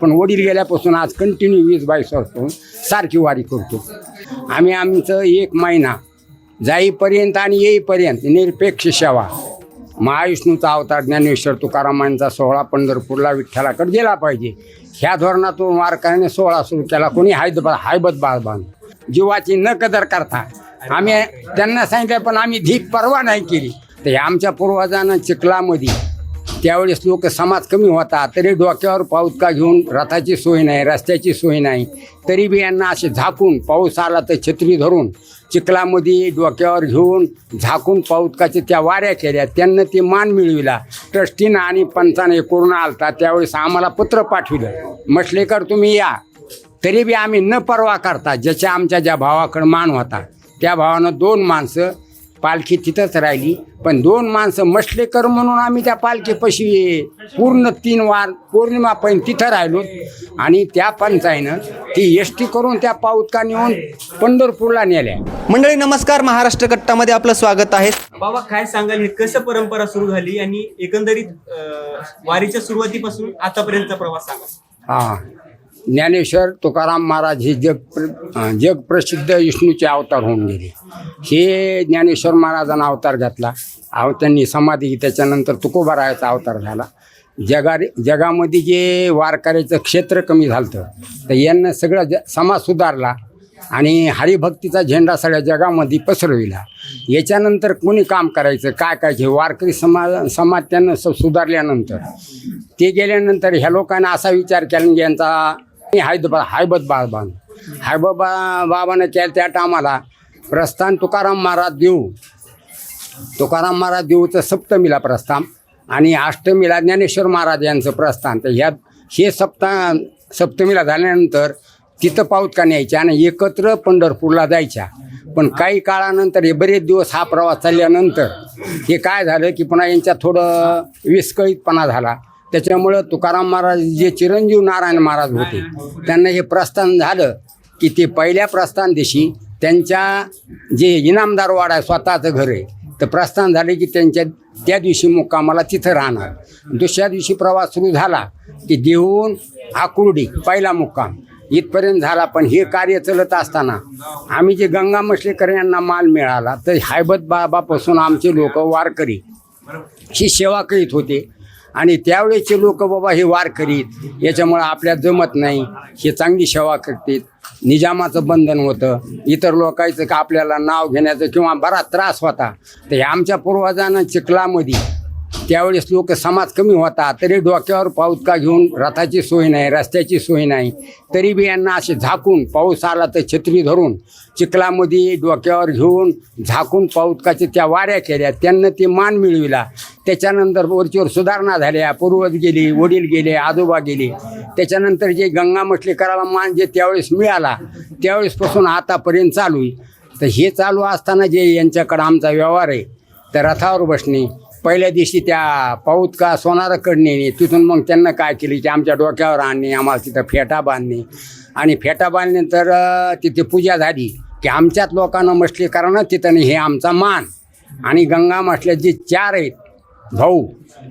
पण वडील गेल्यापासून आज कंटिन्यू वीस बावीस वर्ष सारखी वारी करतो. आम्ही आमचं एक महिना जाईपर्यंत आणि येईपर्यंत निरपेक्ष सेवा. महाविष्णूचा अवतार ज्ञानेश्वर तुकारामांचा सोहळा पंढरपूरला विठ्ठलाकडे गेला पाहिजे. ह्या धोरणातून वारकऱ्याने सोहळा सुरू केला. कोणी हायद हायबत बांध जीवाची न कदर करता आम्ही त्यांना सांगितलं पण आम्ही धीक परवा नाही केली. तर हे आमच्या पूर्वजांना चिखलामध्ये त्यावेळेस लोक समाज कमी होता तरी डोक्यावर पाऊस का घेऊन रथाची सोय नाही रस्त्याची सोय नाही. तरी बी यांना असे झाकून पाऊस आला तर छत्री धरून चिखलामध्ये डोक्यावर घेऊन झाकून पाऊतकाचे त्या वाऱ्या केल्या. त्यांना ते मान मिळविला. ट्रस्टीनं आणि पंचाने कोरोना आलता त्यावेळेस आम्हाला पत्र पाठविलं. मसलेकर तुम्ही या. तरी बी आम्ही न परवा करता ज्याच्या आमच्या ज्या भावाकडं मान होता त्या भावानं दोन माणसं पालखी तिथंच राहिली. पण दोन माणसं मसलेकर म्हणून आम्ही त्या पालखीपाशी पूर्ण तीन वार पौर्णिमा पण तिथं राहिलो. आणि त्या पंचायनं ती एस टी करून त्या पाऊतका नेऊन पंढरपूरला नेल्या. मंडळी नमस्कार. महाराष्ट्र कट्टामध्ये आपलं स्वागत आहे. बाबा काय सांगाल? हे कसं परंपरा सुरू झाली? आणि एकंदरीत अं, वारीच्या सुरुवातीपासून आतापर्यंतचा प्रवास सांगा. हा. ज्ञानेश्वर तुकाराम महाराज हे जग प्र जगप्रसिद्ध विष्णूचे अवतार होऊन गेले. हे ज्ञानेश्वर महाराजांना अवतार घातला. अव त्यांनी समाधी त्याच्यानंतर तुकोबारायाचा अवतार झाला. जगा जगामध्ये जे वारकऱ्याचं क्षेत्र कमी झालं तर यांना सगळं ज समाज सुधारला आणि हरिभक्तीचा झेंडा सगळ्या जगामध्ये पसरविला. याच्यानंतर कोणी काम करायचं काय काय वारकरी समाज समाज त्यांना स सुधारल्यानंतर. ते गेल्यानंतर ह्या लोकांना असा विचार केला की यांचा हायदबा हायबत बाळबान. हायबबा बाबाने केलं त्या टायमाला प्रस्थान तुकाराम महाराज देऊ. तुकाराम महाराज देऊचं सप्तमीला प्रस्थान आणि अष्टमीला ज्ञानेश्वर महाराज यांचं प्रस्थान. तर ह्या हे सप्ता सप्तमीला झाल्यानंतर तिथं पाऊत का न्यायच्या आणि एकत्र पंढरपूरला जायच्या. पण काही काळानंतर हे बरेच दिवस हा प्रवास चालल्यानंतर हे काय झालं की पुन्हा यांच्यात थोडं विस्कळीतपणा झाला. त्याच्यामुळं तुकाराम महाराज जे चिरंजीव नारायण महाराज होते त्यांना हे प्रस्थान झालं की ते पहिल्या प्रस्थान दिवशी त्यांच्या जे इनामदार वाडा आहे स्वतःचं घर आहे तर प्रस्थान झाले की त्यांच्या त्या दिवशी मुक्कामाला तिथं राहणार. दुसऱ्या दिवशी प्रवास सुरू झाला की देहून आकुर्डी पहिला मुक्काम. इथपर्यंत झाला पण हे कार्य चालत असताना आम्ही जे गंगा मसलेकर यांना माल मिळाला तर हायबत बाबापासून आमचे लोक वारकरी ही सेवा करीत होते. आणि त्यावेळेचे लोक बाबा हे वार करीत याच्यामुळं आपल्या जमत नाही. हे चांगली सेवा करतात. निजामाचं बंधन होतं. इतर लोकांचं का आपल्याला नाव घेण्याचं किंवा बराच त्रास होता. तर हे आमच्या पूर्वजांना चिखलामध्ये त्यावेळेस लोक समाज कमी होता तरी डोक्यावर पाऊस का घेऊन रथाची सोय नाही रस्त्याची सोय नाही. तरी बी यांना असे झाकून पाऊस आला तर छत्री धरून चिखलामध्ये डोक्यावर घेऊन झाकून पाऊतकाचे त्या वाऱ्या केल्या त्यांना ते मान मिळविला. त्याच्यानंतर वरचीवर सुधारणा झाल्या पूर्वज गेली वडील गेले आजोबा गेले. त्याच्यानंतर जे गंगा मछलीकराला मान जे त्यावेळेस मिळाला त्यावेळेसपासून आतापर्यंत चालू आहे. तर हे चालू असताना जे यांच्याकडं आमचा व्यवहार आहे तर रथावर बसणे पहिल्या दिवशी त्या पाऊत का सोनाराकडे नेणे तिथून मग त्यांना काय केली की आमच्या डोक्यावर आणणे आम्हाला तिथं फेटा बांधणे. आणि फेटा बांधल्यानंतर तिथे पूजा झाली की आमच्यात लोकांना मछली करणं तिथं हे आमचा मान. आणि गंगा मसल्या जे चार आहेत भाऊ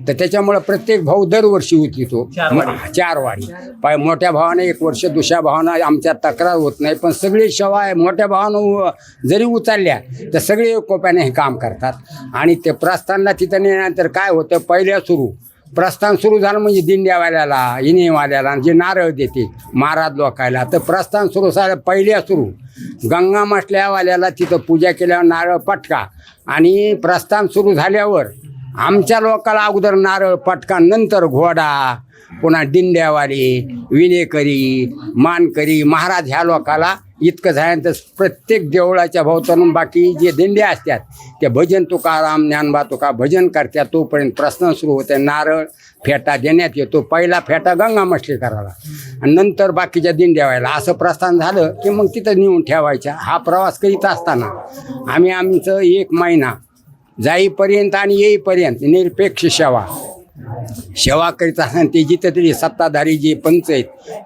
तर त्याच्यामुळं प्रत्येक भाऊ दरवर्षी होती तो. चार म- वारी. चार वारी पाय मोठ्या भावाने एक वर्ष दुसऱ्या भावानं आमच्यात तक्रार होत नाही पण सगळे शेवा आहे मोठ्या भावानं जरी उचलल्या तर सगळे कोप्याने हे काम करतात. आणि ते प्रस्थानला तिथं नेल्यानंतर काय होतं पहिल्या सुरू. प्रस्थान सुरू झालं म्हणजे दिंड्यावाल्याला इनेवाल्याला जे नारळ देते महाराज लोकायला. तर प्रस्थान सुरू झालं पहिल्या सुरू. गंगा मसल्यावाल्याला तिथं पूजा केल्यावर नारळ पटका. आणि प्रस्थान सुरू झाल्यावर आमच्या लोकाला अगोदर नारळ पटका नंतर घोडा पुन्हा दिंड्यावाले विनेकरी मानकरी महाराज ह्या लोकाला इतकं झाल्यानंतर प्रत्येक देवळाच्या भोवतालून बाकी जे दिंड्या असतात ते भजन तुकाराम ज्ञानबा तुका भजन करत्या तोपर्यंत प्रश्न सुरू होते. नारळ फेटा देण्यात येतो. पहिला फेटा गंगा मछली करायला आणि नंतर बाकीच्या दिंड्या व्हायला. असं प्रस्थान झालं की मग तिथं नेऊन ठेवायच्या. हा प्रवास करीत असताना आम्ही आमचं एक महिना जाईपर्यंत आणि येईपर्यंत निरपेक्ष सेवा. सेवा करीत असताना ते जिथं तरी सत्ताधारी जे पंच आहेत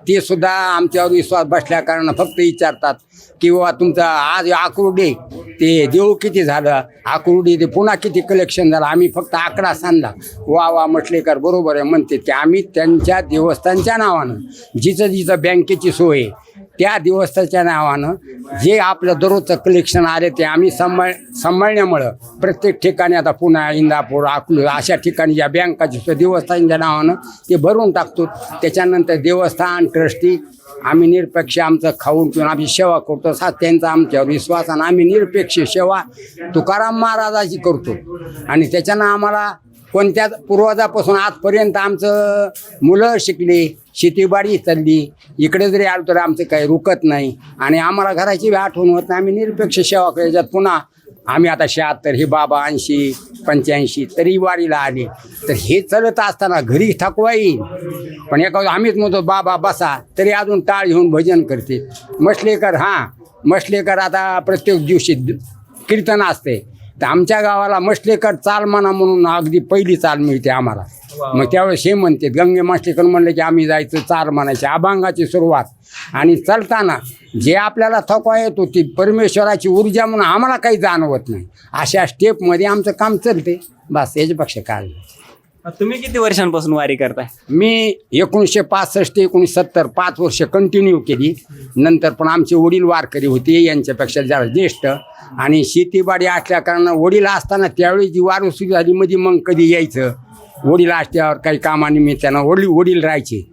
ते सुद्धा आमच्यावर विश्वास बसल्या कारण फक्त विचारतात की बाबा तुमचा आज आकुर्डे ते देऊ किती झालं? आकुर्डे ते पुन्हा किती कलेक्शन झालं? आम्ही फक्त आकडा सांगला. वा वा म्हटलेकर बरोबर आहे. म्हणते की आम्ही त्यांच्या देवस्थानच्या नावानं जिथं जिथं बँकेची सोय आहे त्या दिवसाच्या नावानं जे आपलं दररोजचं कलेक्शन आले ते आम्ही सांभाळ सांभाळण्यामुळं प्रत्येक ठिकाणी आता पुणा इंदापूर अकलूज अशा ठिकाणी ज्या बँकाची देवस्थानच्या नावानं ते भरून टाकतो. त्याच्यानंतर देवस्थान ट्रस्टी आम्ही निरपेक्ष आमचं खाऊन पिऊन आमची सेवा करतो. सा त्यांचा आमच्यावर विश्वास आणि आम्ही निरपेक्ष सेवा तुकाराम महाराजाची करतो. आणि त्याच्यानं आम्हाला कोणत्या पूर्वजापासून आजपर्यंत आमचं मुलं शिकली शेतीबाडी चालली इकडे जरी आलो तरी आमचं काही रुकत नाही. आणि आम्हाला घराची बी आठवण होत नाही आम्ही निरपेक्ष सेवा करायच्यात पुन्हा आम्ही आता शहात्तर हे बाबा ऐंशी पंच्याऐंशी तरी वारीला आले. तर हे चालत असताना घरी थकवा येईल पण एका आम्हीच म्हणतो बाबा बसा. तरी अजून टाळ घेऊन भजन करते. मसलेकर हां मसलेकर आता प्रत्येक दिवशी कीर्तन असते. तर आमच्या गावाला मसलेकर चाल म्हणा म्हणून अगदी पहिली चाल मिळते आम्हाला. मग त्यावेळेस हे म्हणते गंगे मसलेकर म्हणलं की आम्ही जायचं चाल म्हणायचे अभंगाची सुरुवात. आणि चालताना जे आपल्याला थकवा येतो ती परमेश्वराची ऊर्जा म्हणून आम्हाला काही जाणवत नाही. अशा स्टेपमध्ये आमचं काम चालते. बस याच्यापेक्षा काय. तुम्ही किती वर्षांपासून वारी करताय? मी एकोणीसशे पासष्ट ते एकोणीसशे सत्तर पाच वर्ष कंटिन्यू केली. नंतर पण आमचे वडील वारकरी होते यांच्यापेक्षा जरा ज्येष्ठ. आणि शेतीबाडी असल्या कारणानं वडील असताना त्यावेळी जी वारू सुरू झाली मध्ये मग कधी यायचं. वडील असल्यावर काही कामानिमित्तानं वडील वडील राहायचे.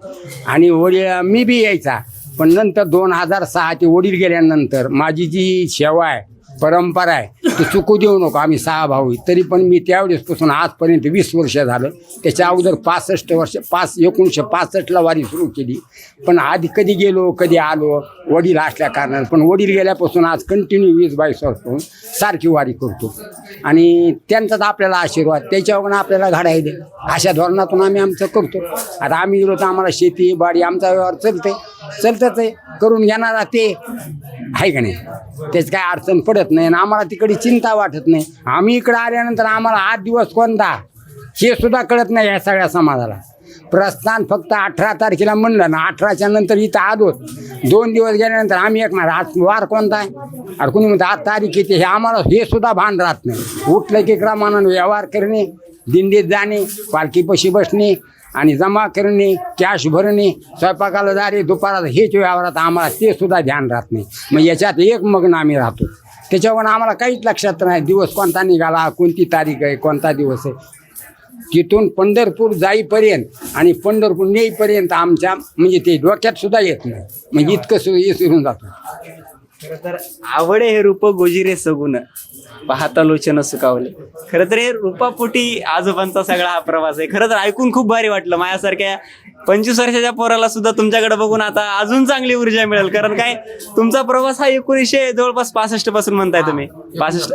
आणि वडील मी बी यायचा. पण नंतर दोन हजार सहा ते वडील गेल्यानंतर माझी जी सेवा आहे परंपरा आहे. ती चुकू देऊ नको आम्ही सहा भाऊ तरी पण मी त्यावेळेसपासून आजपर्यंत वीस वर्ष झालं. त्याच्या अगोदर पासष्ट वर्ष पाच एकोणीसशे पासष्टला वारी सुरू केली. पण आधी कधी गेलो कधी आलो वडील असल्या कारणानं. पण वडील गेल्यापासून आज कंटिन्यू वीस बावीस वर्ष सारखी वारी करतो. आणि त्यांचाच आपल्याला आशीर्वाद त्याच्यावर आपल्याला घडायले अशा धोरणातून आम्ही आमचं करतो. आता आम्ही गेलो तर आम्हाला शेती बाडी आमचा व्यवहार चलते चलतच आहे. करून घेणारा ते. आहे का नाही? त्याची काय अडचण पडत नाही आणि आम्हाला तिकडे चिंता वाटत नाही. आम्ही इकडे आल्यानंतर आम्हाला आठ दिवस कोणता? हे सुद्धा कळत नाही या सगळ्या समाजाला. प्रस्थान फक्त अठरा तारखेला म्हणलं ना अठराच्या नंतर इथं आलो. दोन दिवस गेल्यानंतर आम्ही एक म्हणा आज वार कोणता आहे? अरे कोणी म्हणतं आज तारीख येते. हे आम्हाला हे सुद्धा भान राहत नाही. उठलं की क्रमानं व्यवहार करणे दिंडीत जाणे पालखीपाशी बसणे आणि जमा करणे कॅश भरणे स्वयंपाकाला जाणे दुपारात हेच व्यवहारात आम्हाला ते सुद्धा ध्यान राहत नाही. मग याच्यात एक मग्न आम्ही राहतो. त्याच्यावर आम्हाला काहीच लक्षात नाही. दिवस कोणता निघाला कोणती तारीख आहे कोणता दिवस आहे. तिथून पंढरपूर जाईपर्यंत आणि पंढरपूर नेईपर्यंत आमच्या म्हणजे ते डोक्यात सुद्धा येत नाही. म्हणजे इतकं सुरू विसरून जातो. खरं तर आवडे हे रूप गोजिरे सगुण. पाहता लोचन सुकावले. खरं तर हे रूपापोटी आजोबांचा सगळा हा प्रवास आहे. खरं तर ऐकून खूप भारी वाटलं. माझ्यासारख्या पंचवीस वर्षाच्या पोराला सुद्धा तुमच्याकडे बघून आता अजून चांगली ऊर्जा मिळेल. कारण काय तुमचा प्रवास हा एकोणीसशे जवळपास पासष्टपासून म्हणताय तुम्ही. पासष्ट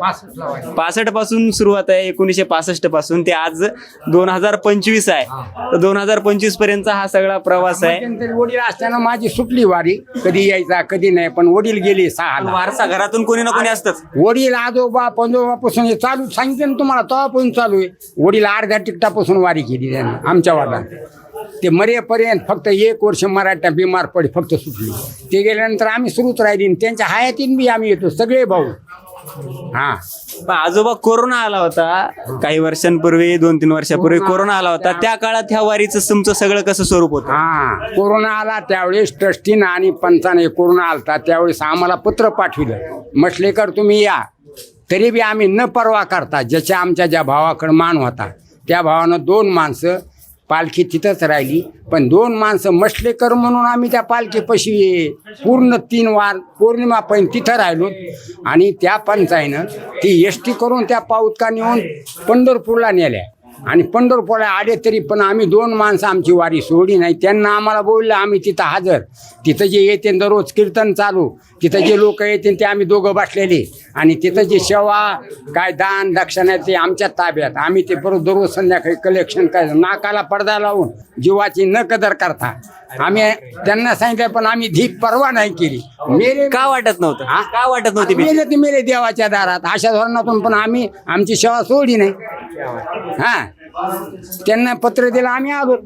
पासष्टपासून सुरुवात आहे. एकोणीसशे पासष्टपासून. ते आज दोन हजार पंचवीस आहे. तर दोन हजार पंचवीस पर्यंतचा हा सगळा प्रवास आहे. वडील असताना माझी सुटली वारी. कधी यायचा कधी नाही. पण वडील गेले सहा वारसा घरातून कोणी ना कोणी असतंच. वडील आजोबा पंजोबापासून हे चालू सांगितलं ना तुम्हाला तेव्हापासून चालू आहे. वडील अर्ध्या तिकटापासून वारी केली त्यांनी आमच्या वादात. ते मरेपर्यंत फक्त एक वर्ष मराठा बिमार पडे फक्त सुटली. ते गेल्यानंतर आम्ही सुरूच राहिली त्यांच्या हयातीन बी आम्ही येतो सगळे भाऊ. हां. पण आजोबा कोरोना आला होता काही वर्षांपूर्वी दोन तीन वर्षापूर्वी कोरोना आला होता. त्या काळात ह्या वारीचं तुमचं सगळं कसं स्वरूप होतं? हा. कोरोना आला त्यावेळेस ट्रस्टीनं आणि पंचाने कोरोना आलता. त्यावेळेस आम्हाला पत्र पाठविलं. मसलेकर तुम्ही या. तरी बी आम्ही न परवा करता ज्याच्या आमच्या ज्या भावाकडं मान होता त्या भावानं दोन माणसं पालखी तिथंच राहिली. पण दोन माणसं मसलेकर म्हणून आम्ही त्या पालखीपाशी पूर्ण तीन वार पौर्णिमा पण तिथं राहिलो. आणि त्या पंचायनं ती एस टी करून त्या पाऊतका नेऊन पंढरपूरला नेल्या. आणि पंढरपूरला आले तरी पण आम्ही दोन माणसं आमची वारी सोडली नाही. त्यांना आम्हाला बोललं आम्ही तिथं हजर. तिथं जे येते दररोज कीर्तन चालू. तिथं जे लोक येतील ते आम्ही दोघं बसलेले. आणि तिथं जी सेवा काय दान दक्षिणा ते आमच्या ताब्यात. आम्ही ते परत दररोज संध्याकाळी कलेक्शन काय नाकाला पडदा लावून जीवाची न कदर करता. आम्ही त्यांना सांगितलं पण आम्ही धीप परवा नाही केली. मेरे का वाटत नव्हतं? हा? का वाटत नव्हती? भीती? मेले ते मेले देवाच्या दारात. अशा धोरणातून पण आम्ही आमची सेवा सोडली नाही. हा. त्यांना पत्र दिलं आम्ही आलो.